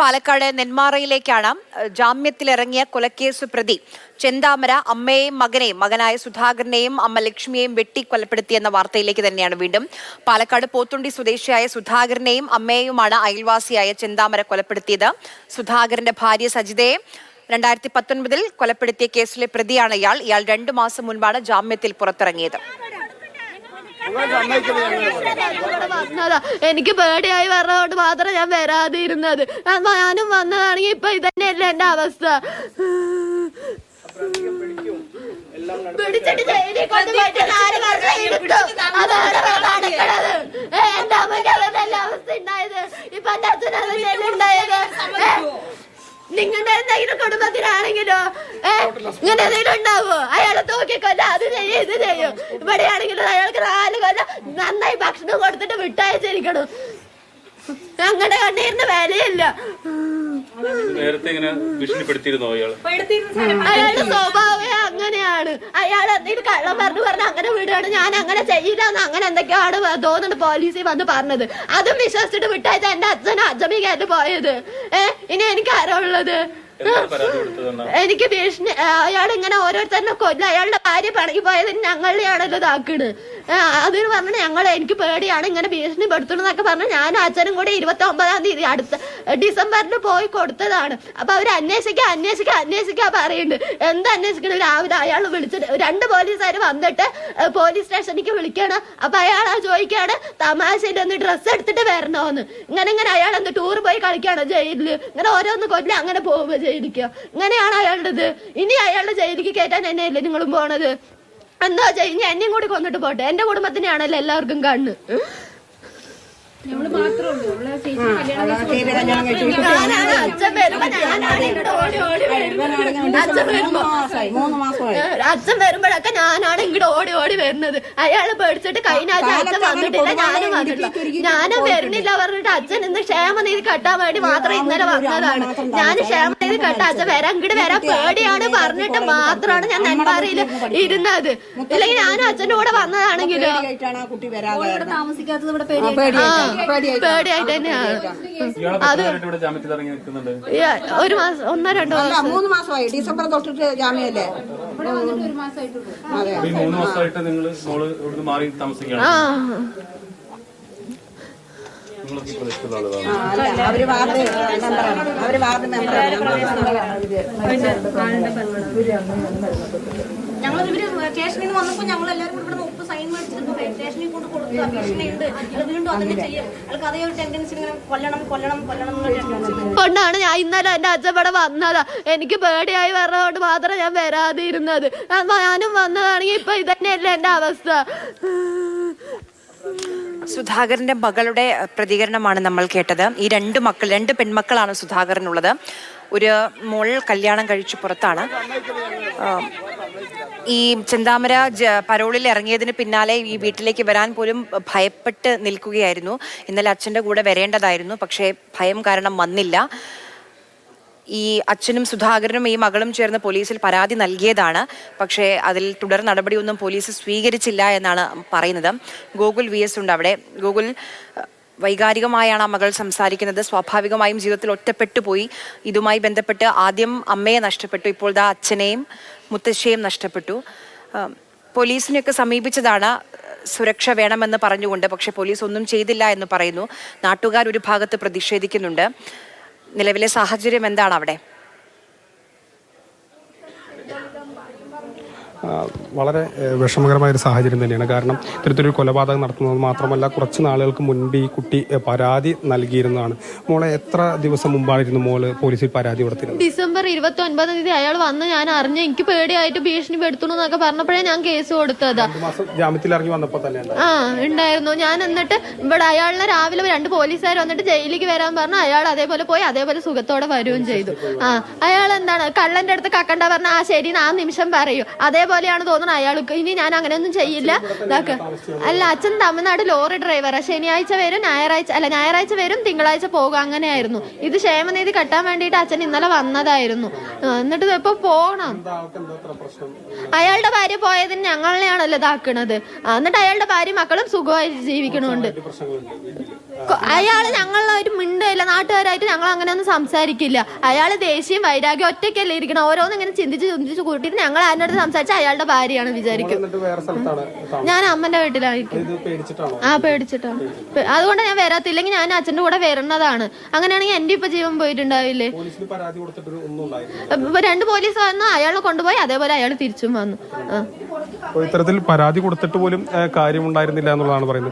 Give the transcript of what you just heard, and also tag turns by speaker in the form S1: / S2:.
S1: പാലക്കാട് നെന്മാറയിലേക്കാണ് ജാമ്യത്തിലിറങ്ങിയ കൊലക്കേസ് പ്രതി ചെന്താമര അമ്മയെയും മകനെയും മകനായ സുധാകരനെയും അമ്മ ലക്ഷ്മിയെയും വെട്ടി കൊലപ്പെടുത്തിയെന്ന വാർത്തയിലേക്ക് തന്നെയാണ് വീണ്ടും. പാലക്കാട് പോത്തുണ്ടി സ്വദേശിയായ സുധാകരനെയും അമ്മയെയുമാണ് അയൽവാസിയായ ചെന്താമര കൊലപ്പെടുത്തിയത്. സുധാകരന്റെ ഭാര്യ സജിതയെ രണ്ടായിരത്തി പത്തൊൻപതിൽ കൊലപ്പെടുത്തിയ കേസിലെ പ്രതിയാണ് ഇയാൾ. ഇയാൾ രണ്ടു മാസം മുൻപാണ് ജാമ്യത്തിൽ പുറത്തിറങ്ങിയത്.
S2: എനിക്ക് പേടിയായി പറഞ്ഞതുകൊണ്ട് മാത്രം ഞാൻ വരാതെ ഇരുന്നത് അപ്പൊ ഞാനും വന്നതാണെങ്കിൽ ഇപ്പൊ ഇതന്നെയല്ല എന്റെ അവസ്ഥ. പിടിച്ചിട്ട് ജയിലിൽ കൊണ്ടുപോയിട്ട് നാല്. അതാണ് എന്റെ അവസ്ഥ ഉണ്ടായത്? ഇപ്പൊ എന്റെ ഏ, നിങ്ങളുടെ എന്തെങ്കിലും ഉണ്ടാവോ? അയാളെ തൂക്കിക്കൊല്ല ഇത് ചെയ്യും ഇവിടെയാണെങ്കിലും അയാൾക്ക് നാല് കൊല്ലം നന്നായി ഭക്ഷണം കൊടുത്തിട്ട് വിട്ടയച്ചിരിക്കണം. ഞങ്ങളുടെ കണ്ണീരിന് വിലയില്ല.
S3: നേരത്തെ ഇങ്ങനെ ഭീഷണിപ്പെടുത്തിയിരുന്നോ അയാൾ
S2: അയാളുടെ സ്വഭാവം അങ്ങനെയാണ്. അയാൾ എന്തെങ്കിലും കള്ളം പറഞ്ഞു പറഞ്ഞ് അങ്ങനെ വിടുകയാണ്. ഞാൻ അങ്ങനെ ചെയ്യില്ല എന്ന് അങ്ങനെ എന്തൊക്കെയാണ് തോന്നുന്നുണ്ട് പോലീസിൽ വന്ന് പറഞ്ഞത്. അതും വിശ്വസിച്ചിട്ട് വിട്ടയച്ച എന്റെ അച്ഛനും അച്ഛമ്മയും കേട്ട് പോയത്. ഏഹ് ഇനി എനിക്ക് ആരാ ഉള്ളത്? എനിക്ക് ഭീഷണി അയാൾ ഇങ്ങനെ ഓരോരുത്തരുടെ കൊല്ല. അയാളുടെ ഭാര്യ പണങ്ങി പോയത് ഞങ്ങളുടെയാണല്ലോ ഇതാക്കണ് അതിന് പറഞ്ഞ ഞങ്ങൾ എനിക്ക് പേടിയാണ് ഇങ്ങനെ ഭീഷണിപ്പെടുത്തണമെന്നൊക്കെ പറഞ്ഞ് ഞാൻ അച്ഛനും കൂടി ഇരുപത്തി ഒമ്പതാം തീയതി അടുത്ത ഡിസംബറിൽ പോയി കൊടുത്തതാണ്. അപ്പൊ അവർ അന്വേഷിക്കുക അന്വേഷിക്കുക അന്വേഷിക്കുക പറയുന്നുണ്ട്. എന്ത് അന്വേഷിക്കണം? രാവിലെ അയാൾ വിളിച്ചിട്ട് രണ്ട് പോലീസുകാർ വന്നിട്ട് പോലീസ് സ്റ്റേഷനിലേക്ക് വിളിക്കണം. അപ്പൊ അയാൾ ആ ചോദിക്കാണ് തമാശയിൽ ഒന്ന് ഡ്രസ്സ് എടുത്തിട്ട് വരണോന്ന്. ഇങ്ങനെ ഇങ്ങനെ അയാൾ എന്ത് ടൂർ പോയി കളിക്കാണോ ജയിലിൽ ഇങ്ങനെ ഓരോന്ന് കൊല്ലം അങ്ങനെ പോവുക ജയിലിക്ക് ഇങ്ങനെയാണ് അയാളുടേത്. ഇനി അയാളുടെ ജയിലിലേക്ക് കയറ്റാൻ തന്നെയല്ലേ നിങ്ങളും പോണത്? എന്താ ചെയ്യ എന്നെയും കൂടി കൊന്നിട്ട് പോട്ടെ. എന്റെ കുടുംബത്തിനെയാണല്ലോ എല്ലാവർക്കും കണ്ണ്. ഞാനാണ് അച്ഛൻ വരുമ്പോ ഞാനാണ് ഇവിടെ ഓടി അച്ഛൻ വരുമ്പോഴൊക്കെ ഞാനാണ് ഇങ്ങോട്ട് ഓടി ഓടി വരുന്നത്. അയാൾ പേടിച്ചിട്ട് കഴിഞ്ഞ ആഴ്ച അച്ഛൻ വന്നിട്ടില്ല ഞാനും വന്നിട്ടില്ല. ഞാനും വരുന്നില്ല പറഞ്ഞിട്ട് അച്ഛൻ ഇന്ന് ക്ഷേമനിധി കെട്ടാൻ വേണ്ടി മാത്രം ഇന്നലെ വന്നതാണ്. ഞാൻ ക്ഷേമനിധി കട്ടാ അച്ഛൻ വരാൻ ഇങ്ങോട്ട് വരാൻ പേടിയാണ് പറഞ്ഞിട്ട് മാത്രമാണ് ഞാൻ നെന്മാറയിൽ ഇരുന്നത്. ഇല്ലെങ്കിൽ ഞാനും അച്ഛന്റെ കൂടെ വന്നതാണെങ്കിലോ
S4: പേടിയായിട്ടാണ് ആ കുട്ടി വരാതെ
S5: താമസിക്കാത്തത് ഇവിടെ
S2: പേടിയായിട്ട് തന്നെയാണ്. അത് ഒരു മാസം ഒന്നോ രണ്ടോ
S4: അല്ല മൂന്ന് മാസമായി. ഡിസംബർ തൊട്ടിട്ട് ജാമ്യല്ലേ അതെ.
S3: ഈ മൂന്ന് മാസമായിട്ട് നിങ്ങൾ മോൾ ഇവിടുന്ന് മാറി താമസിക്കുകയാണ്.
S2: ആ.
S3: നിങ്ങളൊക്കെ ഈ പ്രദേശത്തുള്ള ആളുകളാണ്.
S4: അല്ല അവർ വാർഡ് മെമ്പറാണ്. അവർ വാർഡ് മെമ്പറാണ്.
S5: ഞങ്ങൾ ഇവർ സ്റ്റേഷനിൽ നിന്ന് വന്നപ്പോൾ ഞങ്ങൾ എല്ലാവരും കൂടി ഇവിടെ
S2: കൊണ്ടാണ് ഞാൻ ഇന്നലെ എന്റെ അച്ഛൻ ഇവിടെ വന്നതാ. എനിക്ക് പേടിയായി വരണോണ്ട് മാത്രം ഞാൻ വരാതിരുന്നത്. ഞാനും വന്നതാണെങ്കിൽ ഇപ്പൊ ഇതന്നെയല്ലേ എന്റെ അവസ്ഥ.
S1: സുധാകരന്റെ മകളുടെ പ്രതികരണമാണ് നമ്മൾ കേട്ടത്. ഈ രണ്ട് മക്കൾ രണ്ട് പെൺമക്കളാണ് സുധാകരനുള്ളത്. ഒരു മോൾ കല്യാണം കഴിച്ചു പുറത്താണ്. ആം, ഈ ചെന്താമര പരോളിൽ ഇറങ്ങിയതിന് പിന്നാലെ ഈ വീട്ടിലേക്ക് വരാൻ പോലും ഭയപ്പെട്ട് നിൽക്കുകയായിരുന്നു. ഇന്നലെ അച്ഛന്റെ കൂടെ വരേണ്ടതായിരുന്നു. പക്ഷേ ഭയം കാരണം വന്നില്ല. ഈ അച്ഛനും സുധാകരനും ഈ മകളും ചേർന്ന് പോലീസിൽ പരാതി നൽകിയതാണ്. പക്ഷേ അതിൽ തുടർ നടപടിയൊന്നും പോലീസ് സ്വീകരിച്ചില്ല എന്നാണ് പറയുന്നത്. ഗൂഗിൾ വി എസ് ഉണ്ട് അവിടെ. അഹ്, വൈകാരികമായാണ് ആ മകൾ സംസാരിക്കുന്നത്. സ്വാഭാവികമായും ജീവിതത്തിൽ ഒറ്റപ്പെട്ടു പോയി. ഇതുമായി ബന്ധപ്പെട്ട് ആദ്യം അമ്മയെ നഷ്ടപ്പെട്ടു. ഇപ്പോൾ ദാ അച്ഛനെയും മുത്തശ്ശിയെയും നഷ്ടപ്പെട്ടു. പോലീസിനെയൊക്കെ സമീപിച്ചതാണ് സുരക്ഷ വേണമെന്ന് പറഞ്ഞുകൊണ്ട്. പക്ഷേ പോലീസ് ഒന്നും ചെയ്തില്ല എന്ന് പറയുന്നു. നാട്ടുകാർ ഒരു ഭാഗത്ത് പ്രതിഷേധിക്കുന്നുണ്ട്. നിലവിലെ സാഹചര്യം എന്താണ് അവിടെ
S6: ആ, വളരെ വിഷമകരമായ ഒരു സാഹചര്യം തന്നെയാണ്. കാരണം ഇത്തരത്തിലൊരു കൊലപാതകം നടത്തുന്നത് മാത്രമല്ല കുറച്ച് നാളുകൾക്ക് മുൻപ് ഈ കുട്ടി പരാതി നൽകിയിരുന്നതാണ്. മോളെ എത്ര ദിവസം മുമ്പായിരുന്നു മോൾ പോലീസിൽ പരാതി കൊടുത്തിരുന്നത്?
S2: ഡിസംബർ ഇരുപത്തി ഒൻപതാം തീയതി അയാൾ വന്ന് ഞാൻ അറിഞ്ഞു എനിക്ക് പേടിയായിട്ട് ഭീഷണി പെടുത്തണു എന്നൊക്കെ പറഞ്ഞപ്പോഴേ ഞാൻ കേസ് കൊടുത്തത്.
S6: ജാമ്യത്തിൽ ഇറങ്ങി വന്നപ്പോൾ തന്നെ
S2: ആ ഉണ്ടായിരുന്നു. ഞാൻ എന്നിട്ട് ഇവിടെ അയാളിനെ രാവിലെ രണ്ട് പോലീസുകാർ വന്നിട്ട് ജയിലിലേക്ക് വരാൻ പറഞ്ഞു അയാൾ അതേപോലെ പോയി അതേപോലെ സുഖത്തോടെ വരികയും ചെയ്തു. ആ അയാൾ എന്താണ് കള്ളന്റെ അടുത്ത് കക്കണ്ട പറഞ്ഞ ആ ശരി ആ നിമിഷം പറയൂ. അതേപോലെയാണ് തോന്നുന്നത് അയാൾക്ക്. ഇനി ഞാൻ അങ്ങനെയൊന്നും ചെയ്യില്ല. ഇതാക്ക അല്ല അച്ഛൻ തമിഴ്നാട് ലോറി ഡ്രൈവറാണ് ശനിയാഴ്ച വരും ഞായറാഴ്ച അല്ല ഞായറാഴ്ച വരും തിങ്കളാഴ്ച പോകും. അങ്ങനെയായിരുന്നു. ഇത് ക്ഷേമനിധി കെട്ടാൻ വേണ്ടിയിട്ട് അച്ഛൻ ഇന്നലെ വന്നതായിരുന്നു. എന്നിട്ട് ഇപ്പൊ പോകണം അയാളുടെ ഭാര്യ പോയതിന് ഞങ്ങളെയാണല്ലോ ഇതാക്കണത് എന്നിട്ട് അയാളുടെ ഭാര്യ മക്കളും സുഖമായി ജീവിക്കണുണ്ട്. ഞങ്ങളെ ഒരു മിണ്ടയില്ല നാട്ടുകാരായിട്ട് ഞങ്ങൾ അങ്ങനെ ഒന്നും സംസാരിക്കില്ല. അയാൾ ദേഷ്യം വൈരാഗ്യം ഒറ്റയ്ക്കല്ലേ ഇരിക്കണം. ഓരോന്നും ഇങ്ങനെ ചിന്തിച്ച് ചിന്തിച്ച് കൂട്ടിയിട്ട് ഞങ്ങൾ അതിന്റെ അടുത്ത് സംസാരിച്ച അയാളുടെ ഭാര്യയാണ് വിചാരിക്കും. ഞാൻ അമ്മന്റെ വീട്ടിലായിരിക്കും. ആ പേടിച്ചിട്ടാണ്. അതുകൊണ്ട് ഞാൻ വരാത്തില്ലെങ്കിൽ ഞാൻ അച്ഛന്റെ കൂടെ വരുന്നതാണ്. അങ്ങനെയാണെങ്കിൽ എന്റെ ഇപ്പൊ ജീവൻ പോയിട്ടുണ്ടാവില്ലേ? രണ്ട് പോലീസ് വന്നു അയാളെ കൊണ്ടുപോയി അതേപോലെ അയാൾ തിരിച്ചും വന്നു.
S6: ഇത്തരത്തിൽ പരാതി കൊടുത്തിട്ട് പോലും കാര്യമുണ്ടായിരുന്നില്ല എന്നുള്ളതാണ് പറയുന്നത്.